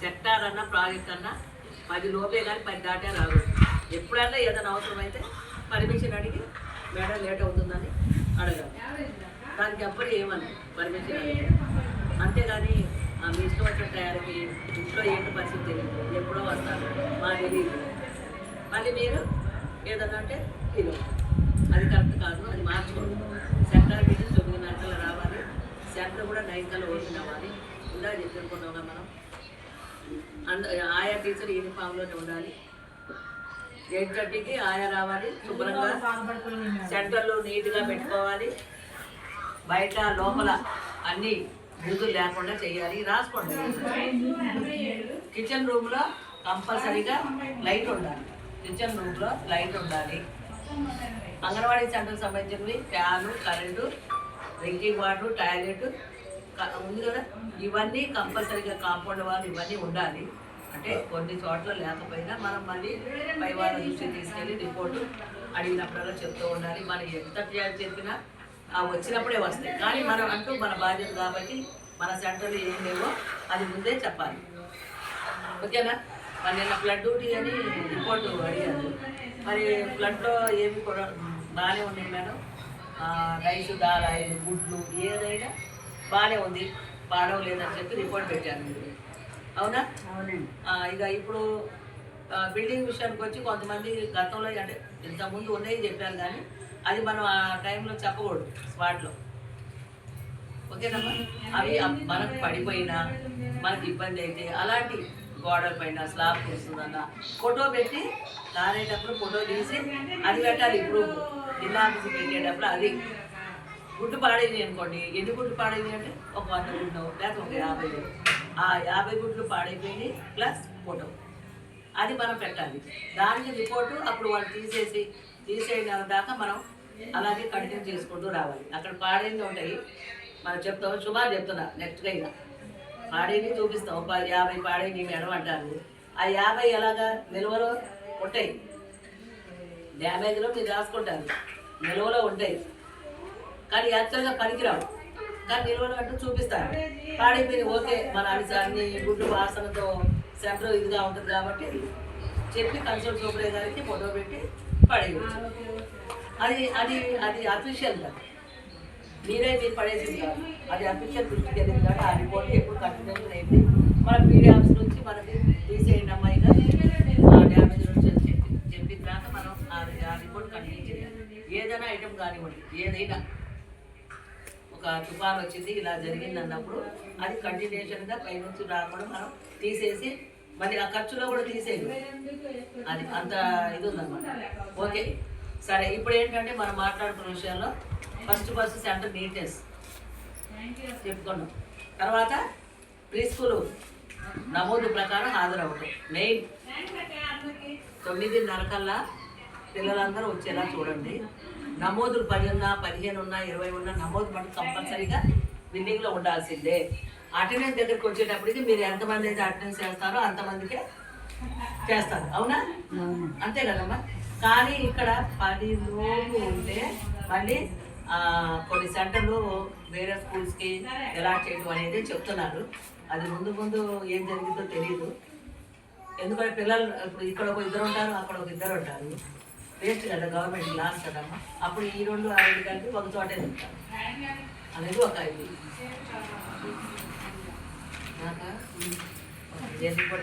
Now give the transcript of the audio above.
Sector అన్న project అన్న పది లోపే కానీ పది దాటే రాదు. ఎప్పుడైనా ఏదైనా అవసరం అయితే పర్మిషన్ అడిగి మేడం లేట్ అవుతుందని అడగాలి దానికి అప్పుడు ఏమన్నా పర్మిషన్ అడిగి. అంతేగాని ఆ, మీ ఇష్టం వచ్చిన తయారీ ఇంట్లో ఏంటి పరిస్థితి? తెలియదు ఎప్పుడో వస్తారు. మా తెలియదు. మళ్ళీ మీరు ఏదన్నా అంటే ఇది అది కరెక్ట్ కాదు అది మార్చుకోండి. సెంటర్ నుంచి తొమ్మిది కల్లా రావాలి. సెంటర్ కూడా నైన్ కల్లా ఓపెన్ అవ్వాలి. ఇలా చెప్పుకుంటున్నాం మనం. ఆయా టీచర్ యూనిఫామ్లోనే ఉండాలి. ఎయిట్ థర్టీకి ఆయా రావాలి శుభ్రంగా సెంటర్లు నీట్గా పెట్టుకోవాలి. బయట లోపల అన్ని బూజులు లేకుండా చేయాలి. రాసుకోండి. కిచెన్ రూమ్లో కంపల్సరీగా లైట్ ఉండాలి. కిచెన్ రూమ్లో లైట్ ఉండాలి. అంగన్వాడీ సెంటర్కి సంబంధించినవి fan current drinking water toilet ఉంది కదా? ఇవన్నీ కంపల్సరీగా కాంపౌండ్ వాళ్ళు ఇవన్నీ ఉండాలి. అంటే కొన్ని చోట్ల లేకపోయినా మనం మళ్ళీ పై వాళ్ళ దృష్టి తీసుకెళ్ళి రిపోర్టు అడిగినప్పుడల్లా చెప్తూ ఉండాలి. మనం ఎంత చేయాలి చెప్పినా ఆ వచ్చినప్పుడే వస్తాయి. కానీ మనం అంటూ మన బాధ్యత కాబట్టి మన సెంటర్లో ఏం లేవో అది ముందే చెప్పాలి. ఓకేనా? మరి నిన్న బ్లడ్ డ్యూటీ అని రిపోర్ట్ అడిగారు. మరి బ్లడ్లో ఏమి కూడా బాగానే ఉన్నాయి మేడం. రైస్ దాల్ ఆయిల్ గుడ్లు ఏదైనా బాగానే ఉంది. పాడవలేదని చెప్పి రిపోర్ట్ పెట్టాను మీరు అవునా? ఇక ఇప్పుడు బిల్డింగ్ విషయానికి వచ్చి కొంతమంది గతంలో అంటే ఇంతకుముందు ఉన్నాయి చెప్పారు కానీ అది మనం ఆ టైంలో చెప్పకూడదు స్పాట్లో ఓకేనమ్మా అవి మనకు పడిపోయినా మనకి ఇబ్బంది అయితే అలాంటి గోడల పైన స్లాబ్ వస్తుందన్న ఫోటో పెట్టి కారేటప్పుడు ఫోటో తీసి అది పెట్టాలి ఇప్పుడు. జిల్లా ఆఫీస్కి పెట్టేటప్పుడు అది. గుడ్డు పాడైంది అనుకోండి ఎన్ని గుడ్లు పాడైంది అంటే? ఒక వంద గుడ్లు లేకపోతే ఒక యాభై ఆ యాభై గుడ్లు పాడైపోయినాయి ప్లస్ ఫోటో అది మనం పెట్టాలి. దానికి రిపోర్టు అప్పుడు వాళ్ళు తీసేసి తీసేయడం దాకా మనం అలాగే కంటిన్యూ చేసుకుంటూ రావాలి. అక్కడ పాడైంది ఉంటాయి. మనం చెప్తాం సుమారు చెప్తున్నా నెక్స్ట్గా ఇక పాడైంది చూపిస్తాం. ఒక పది యాభై పాడైంది మేడం అంటారు. ఆ యాభై ఎలాగా నిల్వలో ఉంటాయి? డ్యామేజ్లో మీరు రాసుకుంటారు. నిల్వలో ఉంటాయి. కానీ యాక్చువల్గా పనికిరావు. కానీ నిల్వలు అంటూ చూపిస్తారు. పాడైపోయింది ఓకే మన అన్ని అన్ని గుడ్డు వాసనతో సెంటర్ ఇదిగా ఉంటుంది కాబట్టి చెప్పి కన్సల్ట్ సూపరే గారికి ఫోటో పెట్టి పడేయచ్చు. అది అది అది అఫీషియల్ మీరే మీరు పడేసింది కాదు. అది అఫీషియల్ దృష్టికి వెళ్ళింది కాబట్టి ఆ రిపోర్ట్ ఎప్పుడు కంటిన్యూషన్ అయింది మన పీడిఎఫ్స్ నుంచి మనకి తీసేయండి అమ్మాయిగా ఆ డ్యామేజ్ నుంచి చెప్పి చెప్పిన దాకా మనం ఆ ఆ రిపోర్ట్ కంటిన్యూ చేయాలి. ఏదైనా ఐటమ్ కానివ్వండి ఏదైనా ఒక తుఫాన్ వచ్చింది ఇలా జరిగింది అన్నప్పుడు అది కంటిన్యూషన్గా పైనుంచి రాకుండా మనం తీసేసి మళ్ళీ ఆ ఖర్చులో కూడా తీసేది అది అంత ఇది ఉందన్నమాట. ఓకే. సరే ఇప్పుడు ఏంటంటే మనం మాట్లాడుకున్న విషయంలో ఫస్ట్ ఫస్ట్ సెంటర్ నీట్నెస్ చెప్పుకున్నాం. తర్వాత ప్రీ స్కూల్ నమోదు ప్రకారం హాజరవటం మెయిన్ తొమ్మిదిన్నర కల్లా పిల్లలందరూ వచ్చేలా చూడండి. నమోదులు పది ఉన్నా పదిహేను ఉన్నా ఇరవై ఉన్నా నమోదు మనకు కంపల్సరీగా బిల్డింగ్లో ఉండాల్సిందే. అటెండెన్స్ దగ్గరికి వచ్చేటప్పటికి మీరు ఎంతమంది అయితే అటెండెన్స్ చేస్తారో అంతమందికే చేస్తారు. అవునా? అంతే కదమ్మా. కానీ ఇక్కడ పది లోపు ఉంటే మళ్ళీ ఆ, కొన్ని సెంటర్లు వేరే స్కూల్స్కి ఎలా చేయడం అనేది చెప్తున్నారు. అది ముందు ముందు ఏం జరిగిందో తెలియదు ఎందుకంటే పిల్లలు ఇప్పుడు ఇక్కడ ఒక ఇద్దరు ఉంటారు అక్కడ ఒక ఇద్దరు ఉంటారు. వేస్ట్ కదా గవర్నమెంట్ క్లాస్ కదమ్మా అప్పుడు ఈ రెండు ఆ రెండు కలిపి ఒక చోటే తింటారు అనేది ఒక ఇది. నాకా? కూడా